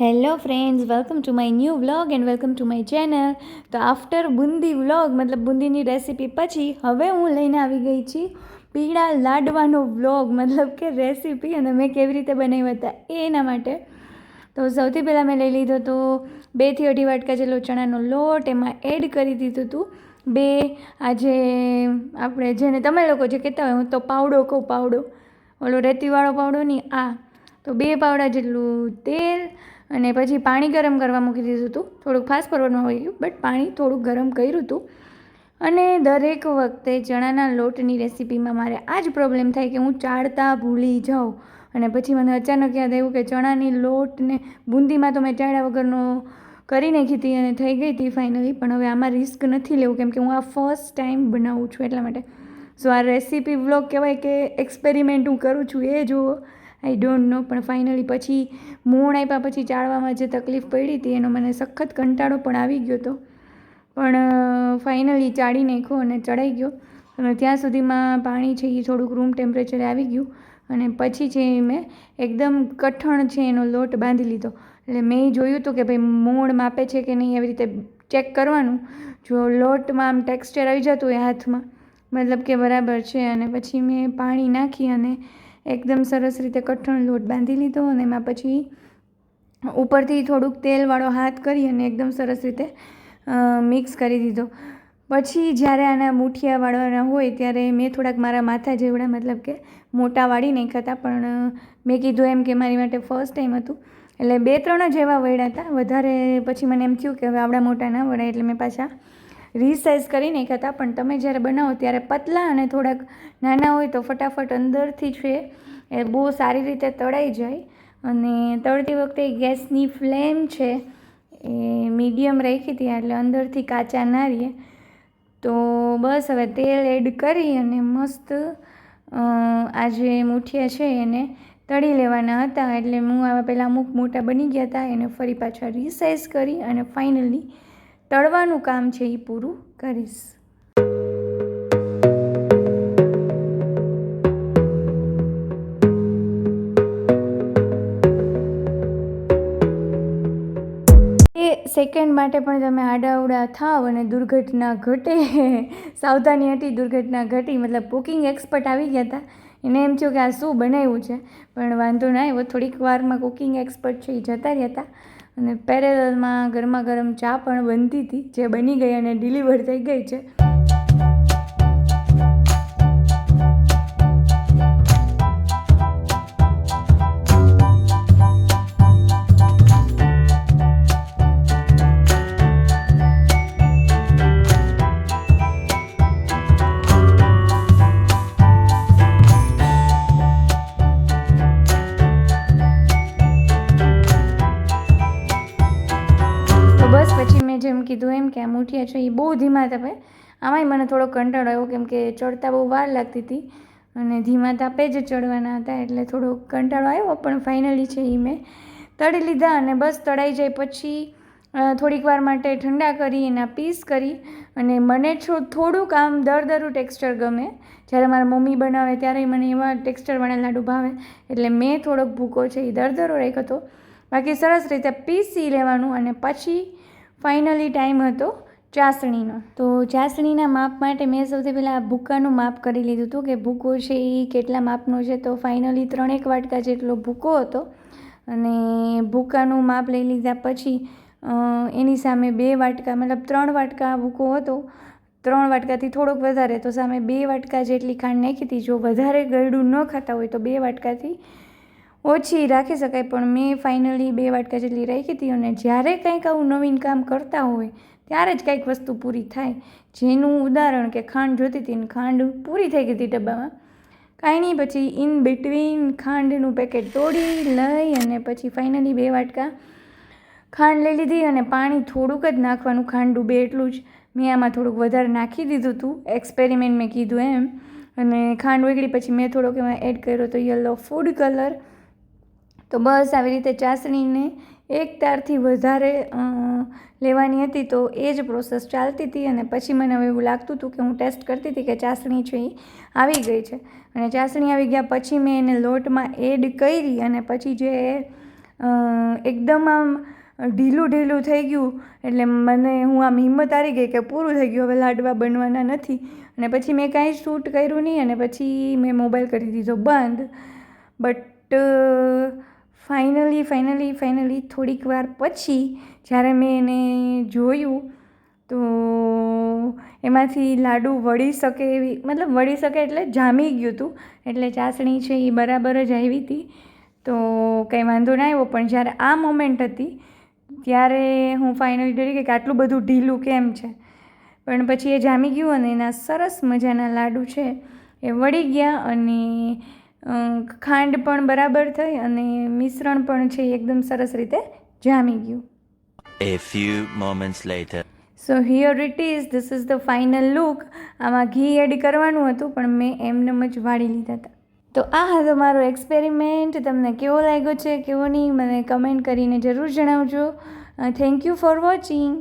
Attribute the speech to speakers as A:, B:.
A: Hello friends welcome to my new vlog and welcome to my channel તો after boondi vlog મતલબ બુંદીની recipe પછી હવે હું લઈને આવી ગઈ છી પીળા લાડવાનો વ્લોગ મતલબ કે રેસીપી અને મેં કેવી રીતે બનાવ્યા હતા એના માટે. તો સૌથી પહેલાં મેં લઈ લીધો તો બેથી અઢી વાટકા જેટલો ચણાનો લોટ એમાં એડ કરી દીધું હતું. બે, આજે આપણે જેને તમે લોકો જે કહેતા હોય, હું તો પાવડો કહું પાવડો. ઓલો રેતીવાળો પાવડો નહીં, આ. તો બે પાવડા જેટલું તેલ અને પછી પાણી ગરમ કરવા મૂકી દીધું હતું. થોડુંક ફાસ્ટ ફોરવર્ડમાં હોય ગયું, બટ પાણી થોડુંક ગરમ કર્યું હતું. અને દરેક વખતે ચણાના લોટની રેસીપીમાં મારે આ જ પ્રોબ્લેમ થાય કે હું ચાળતા ભૂલી જાઉં. અને પછી મને અચાનક યાદ આવ્યું કે ચણાની લોટને બુંદીમાં તો મેં ચાળ્યા વગરનો કરી નાખી હતી અને થઈ ગઈ હતી ફાઇનલી પણ હવે આમાં રિસ્ક નથી લેવું કેમ કે હું આ ફર્સ્ટ ટાઈમ બનાવું છું એટલા માટે. સો આ રેસીપી વ્લોગ કહેવાય કે એક્સપેરિમેન્ટ હું કરું છું, એ જુઓ. આઈ ડોન્ટ નો પણ ફાઇનલી પછી મોણ આપ્યા પછી ચાળવામાં જે તકલીફ પડી હતી, એનો મને સખત કંટાળો પણ આવી ગયો હતો. પણ ફાઇનલી ચાળી નાખ્યો અને ચડાઈ ગયો. અને ત્યાં સુધીમાં પાણી છે એ થોડુંક રૂમ ટેમ્પરેચરે આવી ગયું. અને પછી છે મેં એકદમ કઠણ છે એનો લોટ બાંધી લીધો. એટલે મેં જોયું હતું કે ભાઈ મોણ માપે છે કે નહીં એવી રીતે ચેક કરવાનું. જો લોટમાં આમ ટેક્સચર આવી જતું હોય હાથમાં, મતલબ કે બરાબર છે. અને પછી મેં પાણી નાખી અને એકદમ સરસ રીતે કઠણ લોટ બાંધી લીધો અને એમાં પછી ઉપરથી થોડુંક તેલવાળો હાથ કરી અને એકદમ સરસ રીતે મિક્સ કરી દીધો. પછી જ્યારે આના મુઠિયા વાળવાના હોય ત્યારે મેં થોડાક મારા માથા જેવડા, મતલબ કે મોટા વાળી નાખ્યા હતા, પણ મેં કીધું એમ કે મારી માટે ફર્સ્ટ ટાઈમ હતું. એટલે બે ત્રણ જ એવા વળ્યા હતા. વધારે પછી મને એમ થયું કે હવે આવડા મોટા ના વળાય, એટલે મેં પાછા રીસાઇઝ નાખ્યા હતા. પણ તમે જ્યારે બનાવો ત્યારે પતલા અને થોડાક નાના હોય તો ફટાફટ અંદરથી છે એ બહુ સારી રીતે તળાઈ જાય. અને તળતી વખતે ગેસની ફ્લેમ છે એ મીડિયમ રાખી હતી, એટલે અંદરથી કાચા ના રહીએ. તો બસ હવે તેલ એડ કરી અને મસ્ત આ જે મૂઠિયા છે એને તળી લેવાના હતા. એટલે હું આવા પહેલાં અમુક મોટા બની ગયા હતા, એને ફરી પાછા રિસાઇઝ કરી અને ફાઇનલી તળવાનું કામ છે એ પૂરું કરીશ. સેકન્ડ માટે પણ તમે આડાઅવડા થાવ અને દુર્ઘટના ઘટે. સાવધાની હતી દુર્ઘટના ઘટી. મતલબ કુકિંગ એક્સપર્ટ આવી ગયા હતા એને એમ થયું કે આ શું બનાવ્યું છે? પણ વાંધો ના આવ્યો. થોડીક વારમાં કુકિંગ એક્સપર્ટ છે એ જતા રહ્યા હતા અને પેરેલમાં ગરમા ગરમ ચા પણ બનતી હતી, જે બની ગઈ અને ડિલિવર થઈ ગઈ છે. કીધું એમ કે આ મૂઠિયા છે એ બહુ ધીમા તાપે. આમાંય મને થોડો કંટાળો આવ્યો કેમ કે ચડતા બહુ વાર લાગતી હતી અને ધીમા તાપે જ ચડવાના હતા એટલે થોડો કંટાળો આવ્યો, પણ ફાઇનલી છે એ મેં તળી લીધા અને બસ તળાઈ જાય પછી થોડીક વાર માટે ઠંડા કરી એના પીસ કરી અને મને છો, થોડુંક આમ દરદરું ટેક્સચર ગમે. જ્યારે મારા મમ્મી બનાવે ત્યારે મને એવા ટેક્સચરવાળા લાડુ ભાવે, એટલે મેં થોડોક ભૂકો છે એ દરદરો રાખ્યો હતો. બાકી સરસ રીતે પીસી લેવાનું અને પછી ફાઇનલી ટાઈમ હતો ચાસણીનો. તો ચાસણીના માપ માટે મેં સૌથી પહેલાં ભૂકાનું માપ કરી લીધું હતું કે ભૂકો છે એ કેટલા માપનો છે. તો ફાઇનલી ત્રણેક વાટકા જેટલો ભૂકો હતો અને ભૂકાનું માપ લઈ લીધા પછી એની સામે બે વાટકા, મતલબ ત્રણ વાટકા ભૂકો હતો. ત્રણ વાટકાથી થોડોક વધારે, તો સામે બે વાટકા જેટલી ખાંડ નાખી હતી. જો વધારે ગળડું ન ખાતા હોય તો બે વાટકાથી ઓછી રાખી શકાય, પણ મેં ફાઇનલી બે વાટકા જેટલી રાખી હતી અને જ્યારે કંઈક આવું નવીન કામ કરતા હોય, ત્યારે જ કંઈક વસ્તુ પૂરી થાય. જેનું ઉદાહરણ કે ખાંડ જોતી હતી ને ખાંડ પૂરી થઈ ગઈ હતી ડબ્બામાં. કાંઈ નહીં, પછી ઇન બિટવીન ખાંડનું પેકેટ તોડી લઈ અને પછી ફાઇનલી બે વાટકા ખાંડ લઈ લીધી અને પાણી થોડુંક જ નાખવાનું, ખાંડ ડૂબે એટલું જ. મેં આમાં થોડુંક વધારે નાખી દીધું હતું એક્સપેરિમેન્ટ મેં કીધું એમ. અને ખાંડ ઓગળી, પછી મેં થોડોક એમાં એડ કર્યો તો યલો ફૂડ કલર તો બસ આવી રીતે ચાસણીને એક તારથી વધારે લેવાની હતી તો એ જ પ્રોસેસ ચાલતી હતી અને પછી મને હવે એવું લાગતું હતું કે હું ટેસ્ટ કરતી હતી કે ચાસણી છે એ આવી ગઈ છે. અને ચાસણી આવી ગયા પછી મેં એને લોટમાં એડ કરી અને પછી જે એકદમ આમ ઢીલું ઢીલું થઈ ગયું, એટલે મને હું આમ હિંમત હારી ગઈ કે પૂરું થઈ ગયું, હવે લાડવા બનવાના નથી. અને પછી મેં કાંઈ શૂટ કર્યું નહીં અને પછી મેં મોબાઈલ કરી દીધો બંધ. બટ ફાઇનલી ફાઇનલી ફાઇનલી થોડીક વાર પછી જ્યારે મેં એને જોયું, તો એમાંથી લાડુ વળી શકે એવી, મતલબ વળી શકે એટલે જામી ગયું હતું એટલે ચાસણી છે એ બરાબર જ આવી હતી. તો કંઈ વાંધો ના આવ્યો, પણ જ્યારે આ મોમેન્ટ હતી, ત્યારે હું ફાઇનલી ડરી કે આટલું બધું ઢીલું કેમ છે? પણ પછી એ જામી ગયું અને એના સરસ મજાના લાડુ છે એ વળી ગયા અને ખાંડ પણ બરાબર થઈ અને મિશ્રણ પણ છે એકદમ સરસ રીતે જામી ગયું.
B: A few moments later.
A: So here it is this is the final look આમાં ઘી એડ કરવાનું હતું પણ મેં એમનેમ જ વાળી લીધા હતા. તો આ હતો મારો એક્સપેરિમેન્ટ તમને કેવો લાગ્યો છે કેવો નહીં મને કમેન્ટ કરીને જરૂર જણાવજો. Thank you for watching